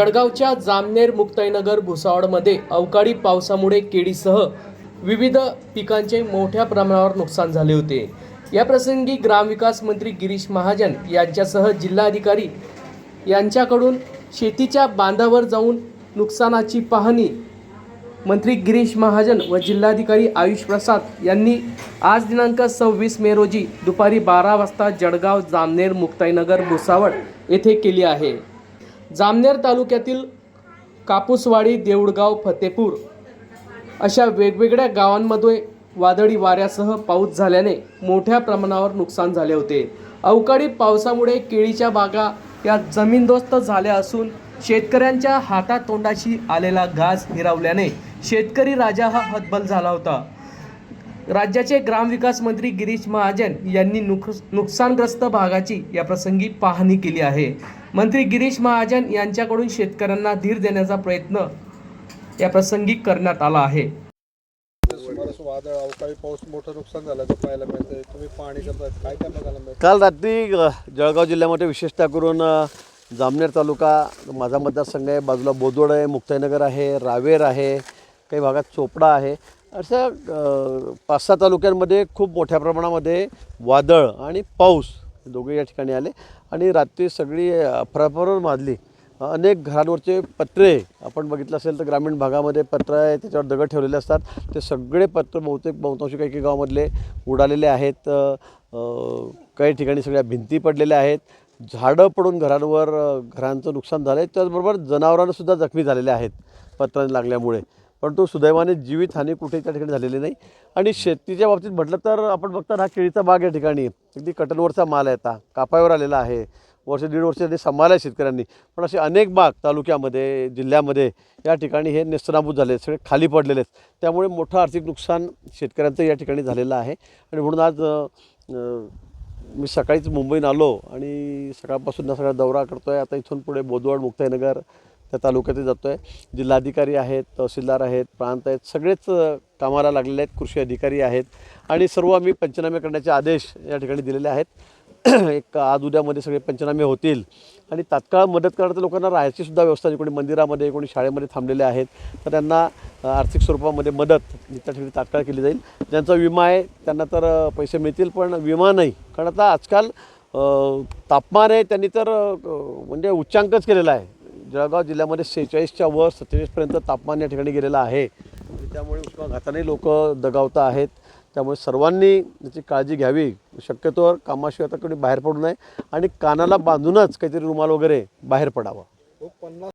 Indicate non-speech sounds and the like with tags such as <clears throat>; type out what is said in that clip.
जळगावच्या जामनेर मुक्ताईनगर भुसावळमध्ये अवकाळी पावसामुळे केळीसह विविध पिकांचे मोठ्या प्रमाणावर नुकसान झाले होते. या प्रसंगी ग्रामविकास मंत्री गिरीश महाजन यांच्यासह जिल्हाधिकारी यांच्याकडून शेतीच्या बांधावर जाऊन नुकसानाची पाहणी मंत्री गिरीश महाजन व जिल्हाधिकारी आयुष प्रसाद यांनी आज दिनांक सव्वीस मे रोजी दुपारी बारा वाजता जळगाव जामनेर मुक्ताईनगर भुसावळ येथे केली आहे. जामनेर तालुक्यातील कापूसवाडी देऊळगाव फतेपूर अशा वेगवेगळ्या गावांमध्ये वादळी वाऱ्यासह पाऊस झाल्याने मोठ्या प्रमाणावर नुकसान झाले होते. अवकाळी पावसामुळे केळीच्या बागा या जमीनदोस्त झाल्या असून शेतकऱ्यांच्या हातातोंडाशी आलेला घास हिरावल्याने शेतकरी राजा हा हतबल झाला होता. राज्याचे ग्रामविकास मंत्री गिरीश महाजन यांनी नुक नुकसानग्रस्त भागाची या प्रसंगी पाहणी केली आहे. मंत्री गिरीश महाजन यांच्याकडून शेतकऱ्यांना धीर देण्याचा प्रयत्न या प्रसंगी करण्यात आला आहे. वादळ अवकाळी पाऊस मोठं नुकसान झाल्याचं पाहायला मिळतंय. तुम्ही करताय काय मिळतं काल रात्री जळगाव जिल्ह्यामध्ये विशेषतः करून जामनेर तालुका माझा मतदारसंघ आहे बाजूला बोदवड आहे मुक्ताईनगर आहे रावेर आहे काही भागात चोपडा आहे. अशा पाच सहा तालुक्यांमध्ये खूप मोठ्या प्रमाणामध्ये वादळ आणि पाऊस दोघे या ठिकाणी आले. आणि रात्री सगळी अफराफर माजली अनेक घरांवरचे पत्रे आपण बघितलं असेल तर ग्रामीण भागामध्ये पत्र आहे त्याच्यावर दगड ठेवलेले असतात. ते सगळे पत्र बहुतेक बहुतांशी काही काही गावामधले उडालेले आहेत. काही ठिकाणी सगळ्या भिंती पडलेल्या आहेत. झाडं पडून घरांवर घरांचं नुकसान झालं आहे त्याचबरोबर जनावरांनासुद्धा जखमी झालेले आहेत पत्रांनी लागल्यामुळे. परंतु सुदैवाने जीवितहानी कुठेही त्या ठिकाणी झालेली नाही. आणि शेतीच्या बाबतीत म्हटलं तर आपण बघता हा केळीचा बाग या ठिकाणी. अगदी कटलवरचा माल येता कापायवर आलेला आहे. वर्ष दीड वर्ष त्यांनी सांभाळलं आहे शेतकऱ्यांनी. पण असे अनेक बाग तालुक्यामध्ये जिल्ह्यामध्ये या ठिकाणी हे नेस्तनाबूत झाले आहेत, सगळे खाली पडलेले आहेत. त्यामुळे मोठं आर्थिक नुकसान शेतकऱ्यांचं या ठिकाणी झालेलं आहे. आणि म्हणून आज मी सकाळीच मुंबईत आलो आणि सकाळपासून सगळा दौरा करतो आहे आता इथून पुढे बोदवड मुक्ताईनगर त्या तालुक्यातही जातो आहे जिल्हाधिकारी आहेत तहसीलदार आहेत प्रांत आहेत सगळेच कामाला लागलेले आहेत कृषी अधिकारी आहेत. आणि सर्व आम्ही पंचनामे करण्याचे आदेश या ठिकाणी दिलेले आहेत. <clears throat> एक आज उद्यामध्ये सगळे पंचनामे होतील. आणि तात्काळ मदत करणाऱ्या लोकांना राहायची सुद्धा व्यवस्था कोणी मंदिरामध्ये कोणी शाळेमध्ये थांबलेले आहेत. तर त्यांना आर्थिक स्वरूपामध्ये मदत त्या ठिकाणी तात्काळ केली जाईल. ज्यांचा विमा आहे त्यांना तर पैसे मिळतील पण विमा नाही. कारण आता आजकाल तापमान आहे त्यांनी तर म्हणजे उच्चांकच केलेला आहे. जळगाव जिल्ह्यामध्ये सेहेचाळीसच्या वर सत्तेचाळीसपर्यंत तापमान या ठिकाणी गेलेलं आहे. त्यामुळे उष्माघाताने लोक दगावता आहेत. त्यामुळे सर्वांनी याची काळजी घ्यावी. शक्यतोवर कामाशिवाय आता कोणी बाहेर पडू नये आणि कानाला बांधूनच काहीतरी रुमाल वगैरे बाहेर पडावं. हो, पन्नास